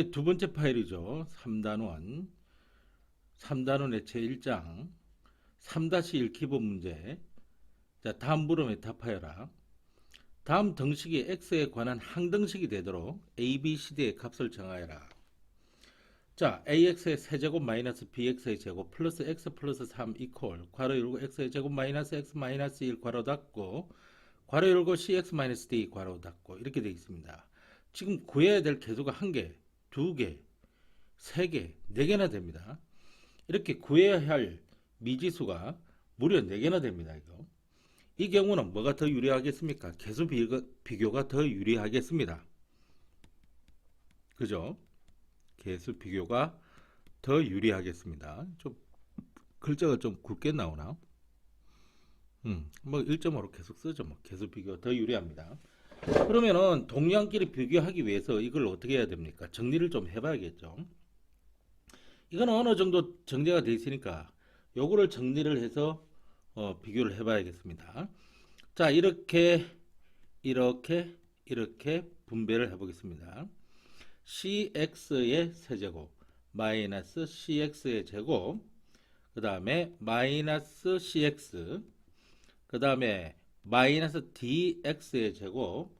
이게 두 번째 파일이죠. 3단원. 3단원의 제1장 3-1 기본 문제. 자, 다음 물음에 답하여라. 다음 등식이 x에 관한 항등식이 되도록 a, b, c, d의 값을 정하여라. 자, ax의 세제곱 마이너스 bx의 제곱 플러스 x 플러스 3 이퀄 괄호 열고 x의 제곱 마이너스 x 마이너스 1 괄호 닫고 괄호 열고 cx 마이너스 d 괄호 닫고 이렇게 되어 있습니다. 지금 구해야 될 개수가 한 개, 두 개, 세 개, 네 개나 됩니다. 이렇게 구해야 할 미지수가 무려 네 개나 됩니다. 이거. 이 경우는 뭐가 더 유리하겠습니까? 개수 비교, 비교 가 더 유리하겠습니다. 그죠? 개수 비교가 더 유리하겠습니다. 좀 글자가 좀 굵게 나오나? 음, 뭐 1.5로 계속 쓰죠. 뭐 개수 비교 더 유리합니다. 그러면은 동량끼리 비교하기 위해서 이걸 어떻게 해야 됩니까? 정리를 좀 해봐야겠죠. 이거는 어느 정도 정리가 돼 있으니까 요거를 정리를 해서 어, 비교를 해봐야겠습니다. 자, 이렇게 이렇게 이렇게 분배를 해보겠습니다. cx의 세제곱 마이너스 cx의 제곱 그 다음에 마이너스 cx 그 다음에 마이너스 dx의 제곱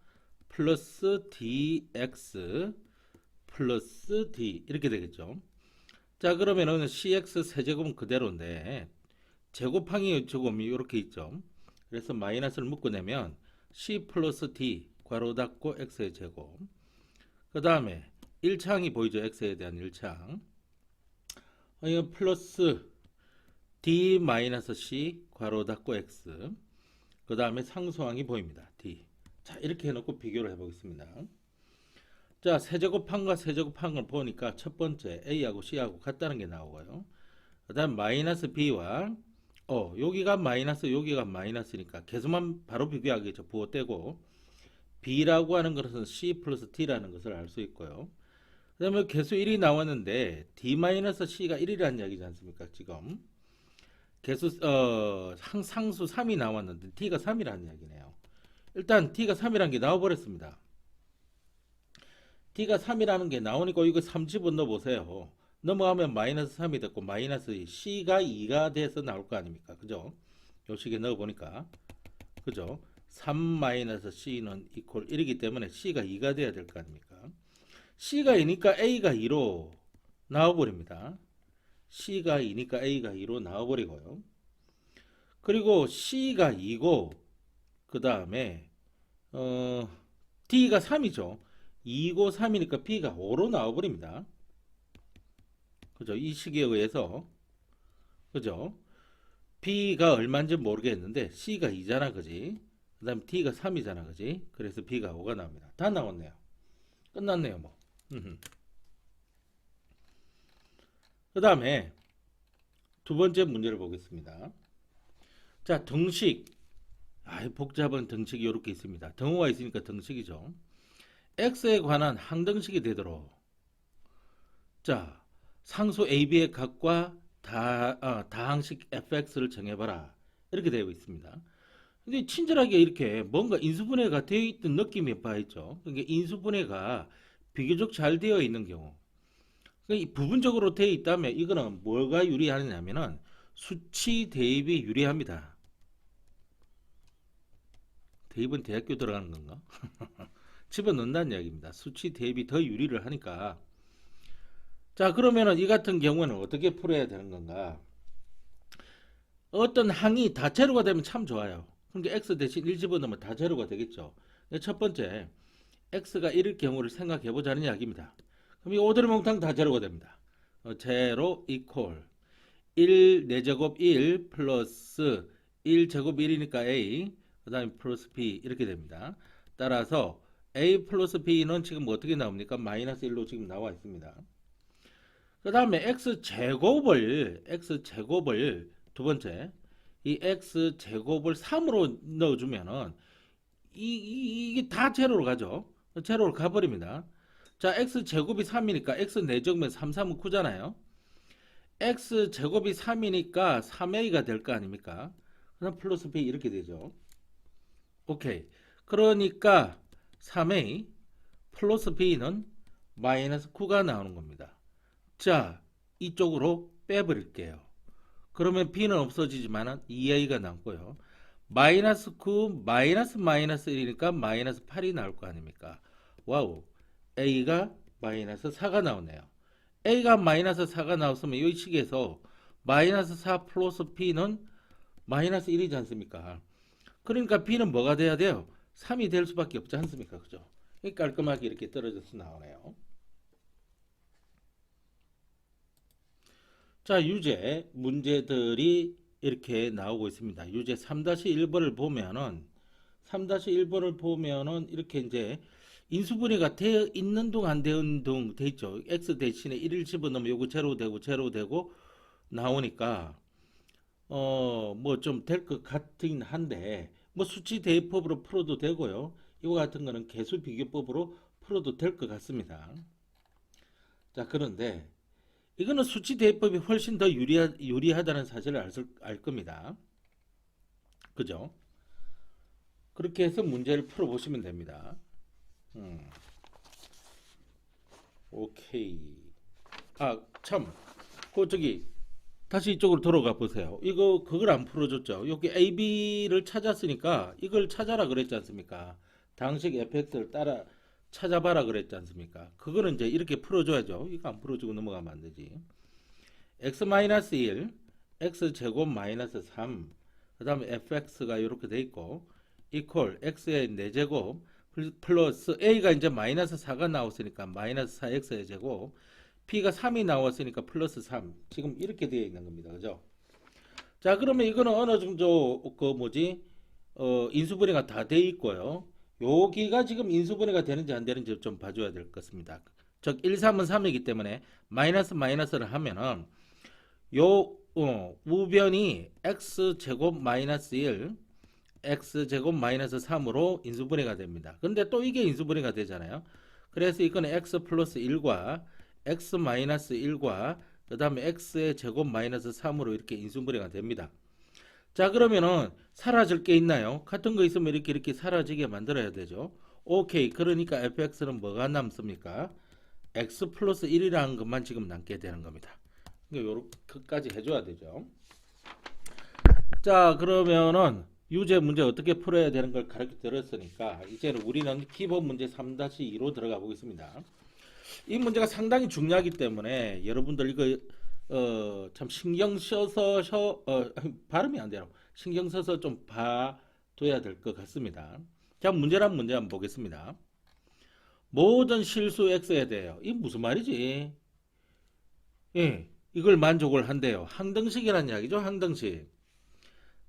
플러스 dx 플러스 d 이렇게 되겠죠. 자 그러면은 cx 세제곱은 그대로인데 제곱항이 조금 이렇게 있죠. 그래서 마이너스를 묶어내면 c 플러스 d 괄호 닫고 x의 제곱 그 다음에 1창이 보이죠. x에 대한 1창 이거 플러스 d 마이너스 c 괄호 닫고 x 그 다음에 상수항이 보입니다. d 자 이렇게 해놓고 비교를 해보겠습니다. 자 세제곱항과 세제곱항을 보니까 첫 번째 a하고 c하고 같다는 게 나오고요. 그 다음 마이너스 b와 어 여기가 마이너스 여기가 마이너스니까 개수만 바로 비교하겠죠. 부호 떼고 b라고 하는 것은 c 플러스 t라는 것을 알 수 있고요. 그 다음에 개수 1이 나왔는데 d-c가 1이라는 이야기지 않습니까? 지금 개수 어 상, 상수 3이 나왔는데 t가 3이라는 이야기네요. 일단 t가 3이라는 게 나와버렸습니다. t가 3이라는 게 나오니까 이거 3 집어넣어 보세요. 넘어가면 마이너스 3이 됐고 마이너스 c가 2가 돼서 나올 거 아닙니까? 그죠? 요 식에 넣어 보니까 그죠? 3 마이너스 c는 이퀄 1이기 때문에 c가 2가 돼야 될 거 아닙니까? c가 2니까 a가 2로 나와버립니다. C가 2니까 a가 2로 나와버리고요. 그리고 c가 2고 그 다음에 어, d가 3이죠. 2고 3이니까 b가 5로 나와버립니다. 그죠? 이 식에 의해서 그죠? b가 얼마인지 모르겠는데 c가 2잖아, 그지? 그 다음 t가 3이잖아, 그지? 그래서 b가 5가 나옵니다. 다 나왔네요. 끝났네요, 뭐. 그 다음에 두 번째 문제를 보겠습니다. 자, 등식. 아, 복잡한 등식이 이렇게 있습니다. 등호가 있으니까 등식이죠. x에 관한 항등식이 되도록 자, 상수 AB의 값과 다, 어, 다항식 fx를 정해봐라. 이렇게 되어 있습니다. 근데 친절하게 이렇게 뭔가 인수분해가 되어 있던 느낌이 봐있죠. 그러니까 인수분해가 비교적 잘 되어 있는 경우. 그러니까 부분적으로 되어 있다면 이거는 뭐가 유리하냐면은 수치 대입이 유리합니다. 대입은 대학교 들어가는 건가? 집어넣는다는 이야기입니다. 수치 대입이 더 유리를 하니까. 자, 그러면은 이 같은 경우는 어떻게 풀어야 되는 건가? 어떤 항이 다 제로가 되면 참 좋아요. 그러니까 x 대신 1 집어넣으면 다 제로가 되겠죠. 첫 번째, x가 1일 경우를 생각해 보자는 이야기입니다. 그럼 이 오드리 몽탕 다 제로가 됩니다. 어, 제로 이퀄 1 4제곱 1 플러스 1 제곱 1이니까 a 그 다음에 플러스 b 이렇게 됩니다. 따라서 a 플러스 b는 지금 어떻게 나옵니까? 마이너스 1로 지금 나와 있습니다. 그 다음에 x 제곱을 x 제곱을 두 번째 이 x 제곱을 3으로 넣어주면은 이, 이, 이게 다 제로로 가죠. 제로로 가버립니다. 자, x 제곱이 3이니까 x 4제곱면 3, 3은 9잖아요. x 제곱이 3이니까 3a가 될 거 아닙니까? 그럼 플러스 b 이렇게 되죠. 오케이. 그러니까 3a 플러스 b는 마이너스 9가 나오는 겁니다. 자, 이쪽으로 빼버릴게요. 그러면 b는 없어지지만 2a가 남고요. 마이너스 9 마이너스 마이너스 1이니까 마이너스 8이 나올 거 아닙니까? 와우. A가 마이너스 4가 나오네요. a가 마이너스 4가 나왔으면 이 식에서 마이너스 4 플러스 b는 마이너스 1이지 않습니까? 그러니까 b는 뭐가 돼야 돼요? 3이 될 수밖에 없지 않습니까? 그죠? 이 깔끔하게 이렇게 떨어져서 나오네요. 자, 유제 문제들이 이렇게 나오고 있습니다. 유제 3-1번을 보면은 3-1번을 보면은 이렇게 이제 인수분해가 되어 있는 둥안 되는 둥돼 있죠. x 대신에 1을 집어넣으면 요거 제로 되고 제로 되고 나오니까 어 뭐 좀 될 것 같긴 한데 뭐 수치 대입법으로 풀어도 되고요. 이거 같은 거는 개수 비교법으로 풀어도 될 것 같습니다. 자, 그런데 이거는 수치 대입법이 훨씬 더 유리하, 유리하다는 사실을 알, 수- 알 겁니다. 그죠? 그렇게 해서 문제를 풀어보시면 됩니다. 음. 오케이. 아, 참. 그 저기 다시 이쪽으로 돌아가 보세요. 이거 그걸 안 풀어줬죠. 여기 A, B를 찾았으니까 이걸 찾아라 그랬지 않습니까? 당식 fx를 따라 찾아봐라 그랬지 않습니까? 그거는 이제 이렇게 풀어줘야죠. 이거 안 풀어주고 넘어가면 안 되지. x 마이너스 1, x 제곱 마이너스 3, 그 다음에 fx가 이렇게 돼 있고, 이퀄 x의 4제곱 플러스 a가 이제 마이너스 4가 나왔으니까 마이너스 4x의 제곱, b가 3이 나왔으니까 플러스 3. 지금 이렇게 되어 있는 겁니다. 그죠? 자, 그러면 이거는 어느 정도 그 뭐지? 어, 인수분해가 다 돼 있고요. 여기가 지금 인수분해가 되는지 안 되는지 좀 봐줘야 될 것 같습니다. 즉 1, 3은 3이기 때문에 마이너스 마이너스를 하면은 요 어, 우변이 x 제곱 마이너스 1 x 제곱 마이너스 3으로 인수분해가 됩니다. 근데 또 이게 인수분해가 되잖아요. 그래서 이거는 x 플러스 1과 x 마이너스 1과 그 다음에 x의 제곱 마이너스 3으로 이렇게 인수분해가 됩니다. 자 그러면은 사라질 게 있나요? 같은 거 있으면 이렇게 이렇게 사라지게 만들어야 되죠. 오케이 그러니까 fx는 뭐가 남습니까? x 플러스 1이라는 것만 지금 남게 되는 겁니다. 요렇게까지 해줘야 되죠. 자 그러면은 유제 문제 어떻게 풀어야 되는 걸 가르쳐 드렸으니까 이제는 우리는 기본 문제 3-2로 들어가 보겠습니다. 이 문제가 상당히 중요하기 때문에 여러분들 이거 어, 참 신경 써서 셔, 어, 발음이 안 돼요. 신경 써서 좀 봐둬야 될 것 같습니다. 자, 문제란 문제 한번 보겠습니다. 모든 실수 x에 대해요. 이게 무슨 말이지? 예, 이걸 만족을 한대요. 항등식이라는 이야기죠. 항등식.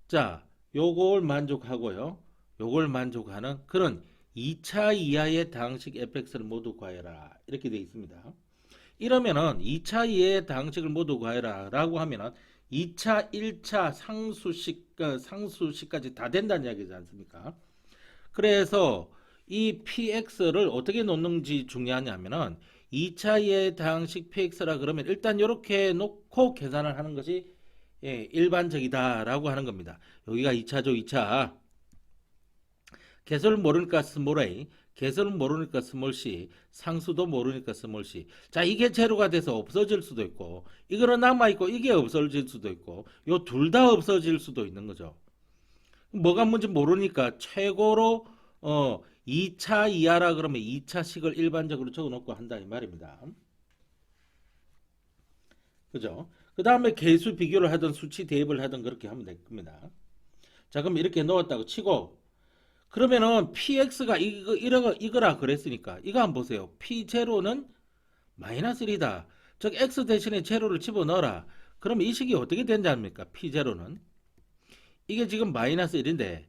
자, 요걸 만족하고요. 요걸 만족하는 그런 2차 이하의 당식 fx를 모두 구하여라. 이렇게 되어 있습니다. 이러면은 2차 이하의 당식을 모두 구하여라 라고 하면은 2차, 1차 상수식, 어, 상수식까지 다 된다는 이야기지 않습니까? 그래서 이 px를 어떻게 놓는지 중요하냐면은 2차 이하의 당식 px라 그러면 일단 이렇게 놓고 계산을 하는 것이 예, 일반적이다라고 하는 겁니다. 여기가 2차죠, 2차. 개수를 모르니까 스몰 a, 개수를 모르니까 스몰 c, 상수도 모르니까 스몰 c. 자, 이게 제로가 돼서 없어질 수도 있고, 이거는 남아있고, 이게 없어질 수도 있고, 요 둘 다 없어질 수도 있는 거죠. 뭐가 뭔지 모르니까 최고로, 어, 2차 이하라 그러면 2차식을 일반적으로 적어 놓고 한다, 이 말입니다. 그죠? 그 다음에 개수 비교를 하든 수치 대입을 하든 그렇게 하면 될 겁니다. 자, 그럼 이렇게 넣었다고 치고, 그러면은 px가 이거, 이거, 이거라 그랬으니까, 이거 한번 보세요. p0는 마이너스 1이다. 즉, x 대신에 제로를 집어넣어라. 그러면 이 식이 어떻게 된지 압니까? p0는. 이게 지금 마이너스 1인데,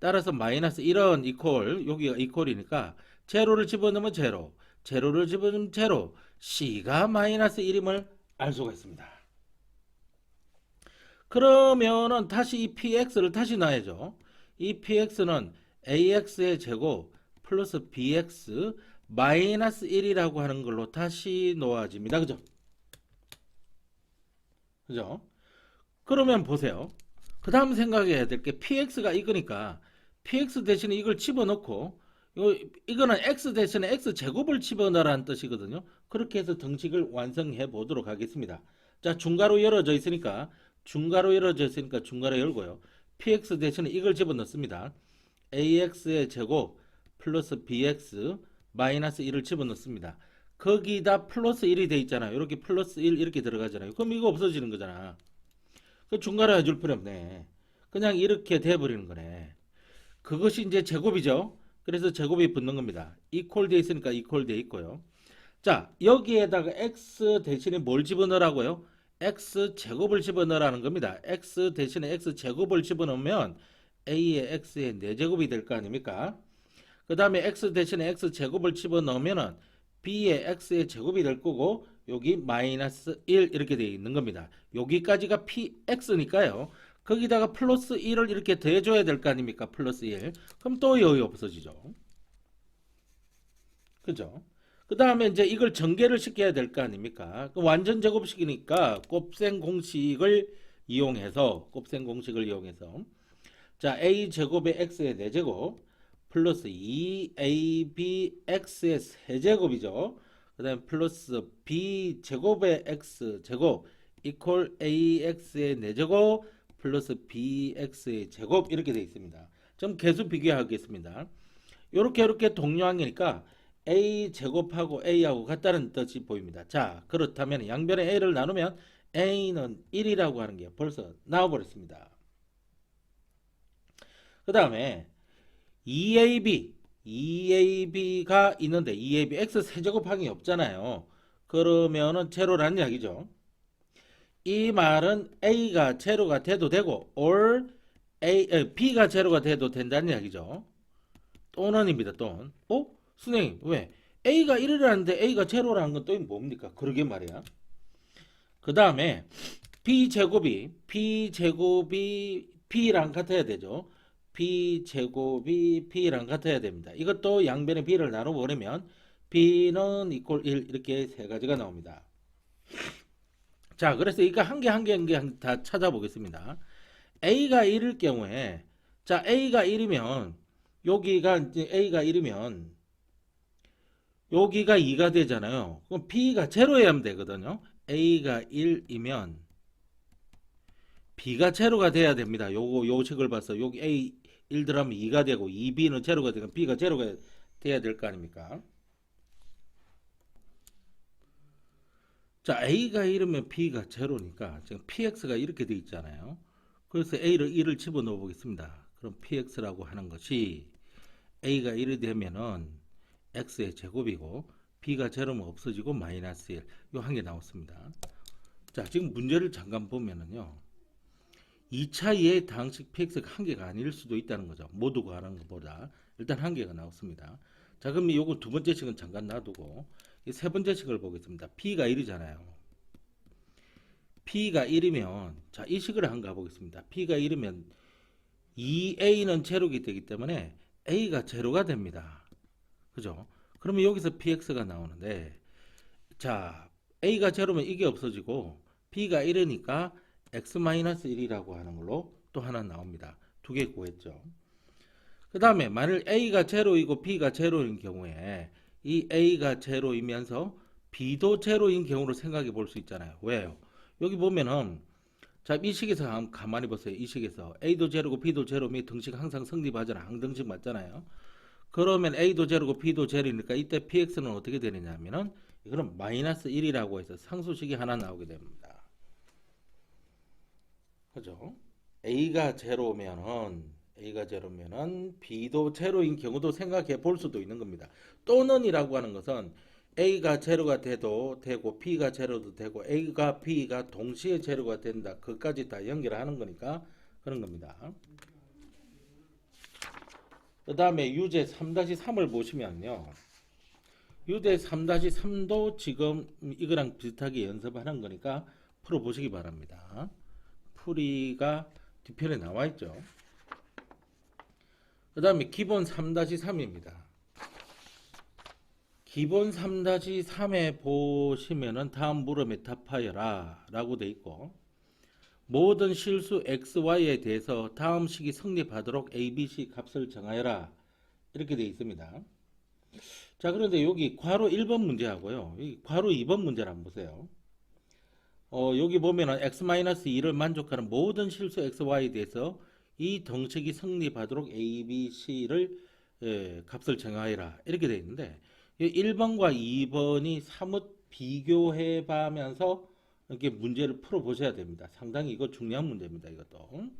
따라서 마이너스 1은 이퀄, 여기가 이퀄이니까, 제로를 집어넣으면 제로, 제로를 집어넣으면 제로, c가 마이너스 1임을 알 수가 있습니다. 그러면은 다시 이 px를 다시 놔야죠. 이 px는 ax의 제곱 플러스 bx 마이너스 1이라고 하는 걸로 다시 놓아집니다. 그죠? 그죠? 그러면 보세요. 그 다음 생각해야 될 게 px가 이거니까 px 대신에 이걸 집어넣고 요, 이거는 x 대신에 x 제곱을 집어넣으라는 뜻이거든요. 그렇게 해서 등식을 완성해 보도록 하겠습니다. 자, 중괄호 열어져 있으니까 중괄호 열어져 있으니까 중괄호 열고요. px 대신에 이걸 집어넣습니다. ax의 제곱 플러스 bx 마이너스 1을 집어넣습니다. 거기다 플러스 1이 돼 있잖아요. 이렇게 플러스 1 이렇게 들어가잖아요. 그럼 이거 없어지는 거잖아. 그 중괄호 해줄 필요 없네. 그냥 이렇게 돼버리는 거네. 그것이 이제 제곱이죠. 그래서 제곱이 붙는 겁니다. 이퀄 돼 있으니까 이퀄 돼 있고요. 자, 여기에다가 x 대신에 뭘 집어넣으라고요? X 제곱을 집어넣으라는 겁니다. x 대신에 x 제곱을 집어넣으면 a의 x의 4제곱이 될 거 아닙니까? 그 다음에 x 대신에 x 제곱을 집어넣으면은 b의 x의 제곱이 될 거고 여기 마이너스 1 이렇게 되어 있는 겁니다. 여기까지가 px니까요. 거기다가 플러스 1을 이렇게 더해줘야 될 거 아닙니까? 플러스 1. 그럼 또 여기 없어지죠. 그죠? 그 다음에 이제 이걸 전개를 시켜야 될 거 아닙니까? 그 완전 제곱식이니까 곱셈 공식을 이용해서 곱셈 공식을 이용해서 자 a 제곱의 x의 4제곱 플러스 2ab x의 세제곱이죠. 그 다음에 플러스 b 제곱의 x 제곱 이퀄 ax의 4제곱 플러스 bx의 제곱 이렇게 되어 있습니다. 좀 계속 비교하겠습니다. 이렇게 이렇게 동료항이니까 a 제곱하고 a하고 같다는 뜻이 보입니다. 자 그렇다면 양변의 a를 나누면 a는 1이라고 하는 게 벌써 나와버렸습니다. 그 다음에 2ab 2ab가 있는데 2ab x 세제곱항이 없잖아요. 그러면은 제로라는 이야기죠. 이 말은 a가 제로가 돼도 되고 or a, 에, b가 제로가 돼도 된다는 이야기죠. 또는입니다. 또는. 어? 선생님 왜? a가 1이라는데 a가 제로라는 건 또 뭡니까? 그러게 말이야. 그 다음에 b 제곱이 b 제곱이 b랑 같아야 되죠. b 제곱이 b랑 같아야 됩니다. 이것도 양변의 b를 나눠버리면 b는 이퀄 1 이렇게 세 가지가 나옵니다. 자, 그래서 이거 한 개 한 개 한 개 다 찾아보겠습니다. a가 1일 경우에 자, a가 1이면 여기가 이제 a가 1이면 여기가 2가 되잖아요. 그럼 b가 제로여야 하면 되거든요. a가 1이면 b가 제로가 돼야 됩니다. 요거 요 식을 봐서 여기 a 1 들어가면 2가 되고 2b는 제로가 되고 b가 제로가 돼야 될 거 아닙니까? 자, a가 1이면 b가 제로니까 지금 px가 이렇게 돼 있잖아요. 그래서 a를 1을 집어넣어 보겠습니다. 그럼 px라고 하는 것이 a가 1이 되면은 x의 제곱이고 b가 제로면 없어지고 마이너스 1. 요 한 개 나왔습니다. 자, 지금 문제를 잠깐 보면은요. 2차 이해 당식 px가 한 개가 아닐 수도 있다는 거죠. 모두가 하는 것보다 일단 한 개가 나왔습니다. 자, 그럼 요거 두 번째 식은 잠깐 놔두고 이세 번째 식을 보겠습니다. p가 1이잖아요. p가 1이면 자, 이 식을 한번 가보겠습니다. p가 1이면 2a는 제로가 되기 때문에 a가 제로가 됩니다. 그죠? 그러면 여기서 px가 나오는데 자, a가 제로면 이게 없어지고 b가 1이니까 x-1이라고 하는 걸로 또 하나 나옵니다. 두 개 구했죠. 그 다음에 만일 a가 제로이고 b가 제로인 경우에 이 a가 제로이면서 b도 제로인 경우로 생각해 볼 수 있잖아요. 왜요? 여기 보면은 자, 이 식에서 가만히 보세요. 이 식에서 a도 제로고 b도 제로면 등식 항상 성립하잖아. 항등식 맞잖아요. 그러면 a도 제로고 b도 제로니까 이때 px는 어떻게 되느냐 하면은 이거는 마이너스 1이라고 해서 상수식이 하나 나오게 됩니다. 그죠? a가 제로면은 a가 제로면은 b도 제로인 경우도 생각해 볼 수도 있는 겁니다. 또는이라고 하는 것은 a가 제로가 돼도 되고 b가 제로도 되고 a가 b가 동시에 제로가 된다. 그까지 다 연결하는 거니까 그런 겁니다. 그 다음에 유제 3-3을 보시면요. 유제 3-3도 지금 이거랑 비슷하게 연습하는 거니까 풀어보시기 바랍니다. 풀이가 뒤편에 나와 있죠. 그 다음에 기본 3-3입니다. 기본 3-3에 보시면은 다음 물음에 답하여라 라고 돼 있고 모든 실수 xy에 대해서 다음 식이 성립하도록 abc 값을 정하여라 이렇게 돼 있습니다. 자, 그런데 여기 괄호 1번 문제하고요. 이 괄호 2번 문제를 한번 보세요. 어, 여기 보면은 x-2를 만족하는 모든 실수 xy에 대해서 이 덩식이 성립하도록 a, b, c를 예, 값을 정하여라. 이렇게 돼 있는데 이 1번과 2번이 사뭇 비교해 봐면서 이렇게 문제를 풀어 보셔야 됩니다. 상당히 이거 중요한 문제입니다. 이것도.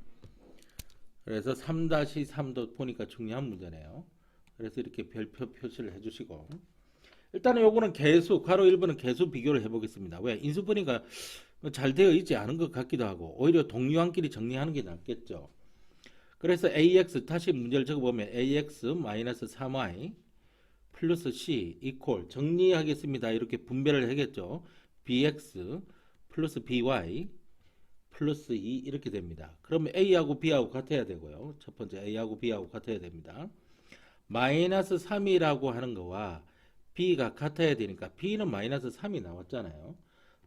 그래서 3-3도 보니까 중요한 문제네요. 그래서 이렇게 별표 표시를 해 주시고 일단은 요거는 개수 괄호 1번은 개수 비교를 해 보겠습니다. 왜 인수분해가 잘 되어 있지 않은 것 같기도 하고 오히려 동류한끼리 정리하는 게 낫겠죠. 그래서 ax 다시 문제를 적어보면 ax 마이너스 3y 플러스 c 이퀄 정리하겠습니다. 이렇게 분배를 하겠죠. bx 플러스 by 플러스 2 이렇게 됩니다. 그러면 a하고 b하고 같아야 되고요. 첫 번째 a하고 b하고 같아야 됩니다. 마이너스 3이라고 하는 거와 b가 같아야 되니까 b는 마이너스 3이 나왔잖아요.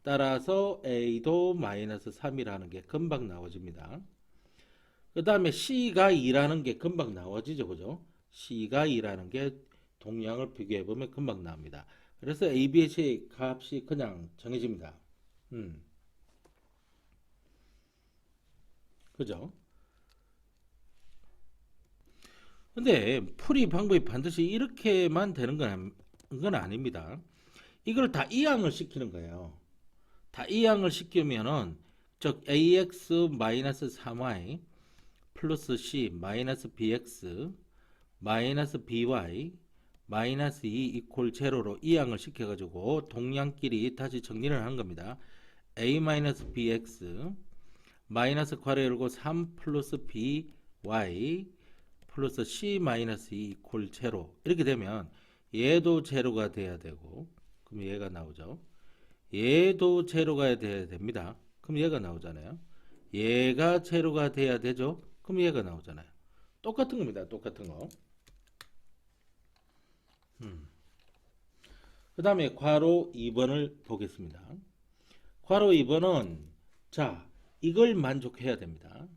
따라서 a도 마이너스 3이라는 게 금방 나와집니다. 그 다음에 c가 2라는 게 금방 나와지죠. 그죠? c가 2라는 게 동량을 비교해 보면 금방 나옵니다. 그래서 ABH의 값이 그냥 정해집니다. 음. 그죠? 근데 풀이 방법이 반드시 이렇게만 되는 건, 건 아닙니다. 이걸 다 이항을 시키는 거예요. 다 이항을 시키면은 즉 ax 마이너스 3y 플러스 c 마이너스 bx 마이너스 by 마이너스 2 이퀄 제로로 이항을 시켜가지고 동량끼리 다시 정리를 한 겁니다. A 마이너스 괄호 열고 3 플러스 by 플러스 c 마이너스 2 이퀄 제로 이렇게 되면 얘도 제로가 돼야 되고 그럼 얘가 나오죠. 얘도 제로가 돼야 됩니다. 그럼 얘가 나오잖아요. 얘가 제로가 돼야 되죠. 그럼 얘가 나오잖아요. 똑같은 겁니다. 똑같은 거. 음. 그 다음에 괄호 2번을 보겠습니다. 괄호 2번은 자 이걸 만족해야 됩니다.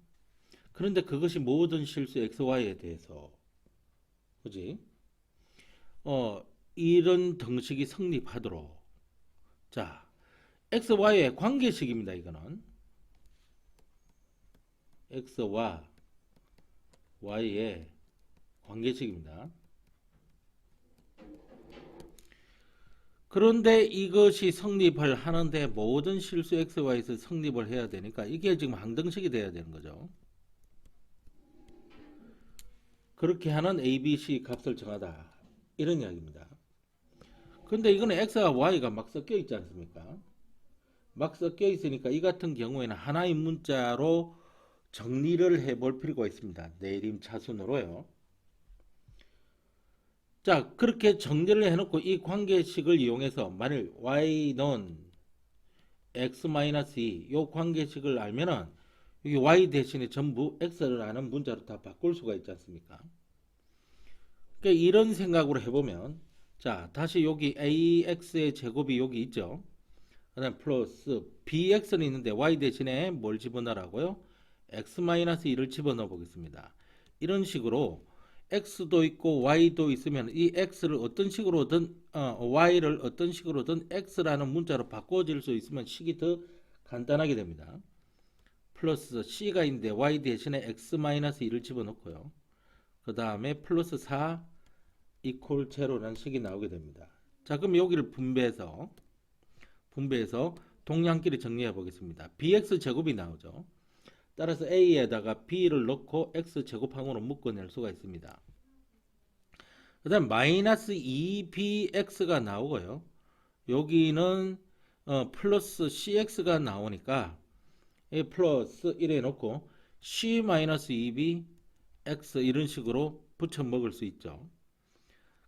그런데 그것이 모든 실수 xy에 대해서 그지? 어 이런 등식이 성립하도록 자 xy의 관계식입니다. 이거는 x와 y의 관계식입니다. 그런데 이것이 성립을 하는데 모든 실수 xy에서 성립을 해야 되니까 이게 지금 항등식이 돼야 되는 거죠. 그렇게 하는 a, b, c 값을 정하다. 이런 이야기입니다. 근데 이거는 x와 y가 막 섞여 있지 않습니까? 막 섞여 있으니까 이 같은 경우에는 하나의 문자로 정리를 해볼 필요가 있습니다. 내림 차순으로요. 자, 그렇게 정리를 해놓고 이 관계식을 이용해서 만일 y는 x-2 이 관계식을 알면은 여기 y 대신에 전부 x라는 문자로 다 바꿀 수가 있지 않습니까? 그러니까 이런 생각으로 해보면 자, 다시 여기 ax의 제곱이 여기 있죠. 그다음 플러스 bx는 있는데 y 대신에 뭘 집어넣으라고요? x-2를 집어넣어 보겠습니다. 이런 식으로 x도 있고 y도 있으면 이 x를 어떤 식으로든 어, y를 어떤 식으로든 x라는 문자로 바꿔줄 수 있으면 식이 더 간단하게 됩니다. 플러스 c가 있는데 y 대신에 x-2를 집어넣고요. 그 다음에 플러스 4 이퀄 제로라는 식이 나오게 됩니다. 자 그럼 여기를 분배해서 분배해서 동량끼리 정리해 보겠습니다. bx 제곱이 나오죠. 따라서 a에다가 b를 넣고 x 제곱항으로 묶어낼 수가 있습니다. 그 다음 마이너스 2bx가 나오고요. 여기는 어, 플러스 cx가 나오니까 이 플러스 1에 놓고 c 마이너스 2b x 이런 식으로 붙여 먹을 수 있죠.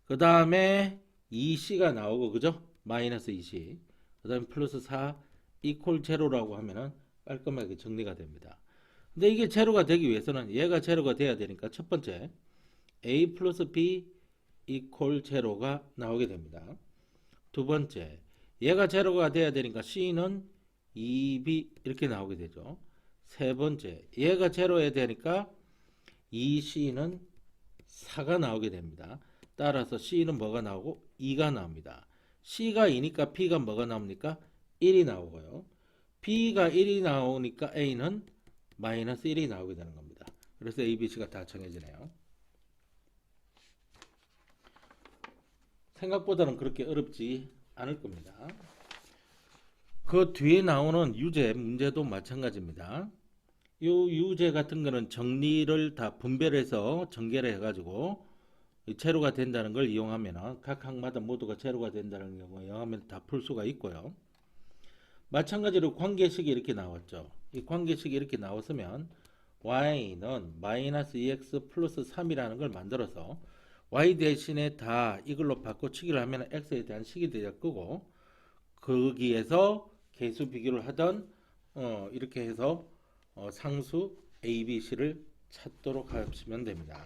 그 다음에 2c가 나오고 그죠? 마이너스 2c 그 다음에 플러스 4 이퀄 제로라고 하면은 깔끔하게 정리가 됩니다. 근데 이게 제로가 되기 위해서는 얘가 제로가 돼야 되니까 첫 번째 a 플러스 b 이퀄 제로가 나오게 됩니다. 두 번째 얘가 제로가 돼야 되니까 c는 2b 이렇게 나오게 되죠. 세 번째 얘가 제로해야 되니까 2c는 4가 나오게 됩니다. 따라서 C는 뭐가 나오고 2가 나옵니다. C가 2니까 P가 뭐가 나옵니까? 1이 나오고요. B가 1이 나오니까 A는 마이너스 1이 나오게 되는 겁니다. 그래서 A, B, C가 다 정해지네요. 생각보다는 그렇게 어렵지 않을 겁니다. 그 뒤에 나오는 유제 문제도 마찬가지입니다. 이 유제 같은 거는 정리를 다 분별해서 전개를 해가지고 이 제로가 된다는 걸 이용하면 각 항마다 모두가 제로가 된다는 경우에 이용하면 다 풀 수가 있고요. 마찬가지로 관계식이 이렇게 나왔죠. 이 관계식이 이렇게 나왔으면 y는 마이너스 2x 플러스 3이라는 걸 만들어서 y 대신에 다 이걸로 바꿔치기를 하면 x에 대한 식이 되어 끄고 거기에서 개수 비교를 하던 어, 이렇게 해서 어, 상수 a, b, c를 찾도록 하시면 됩니다.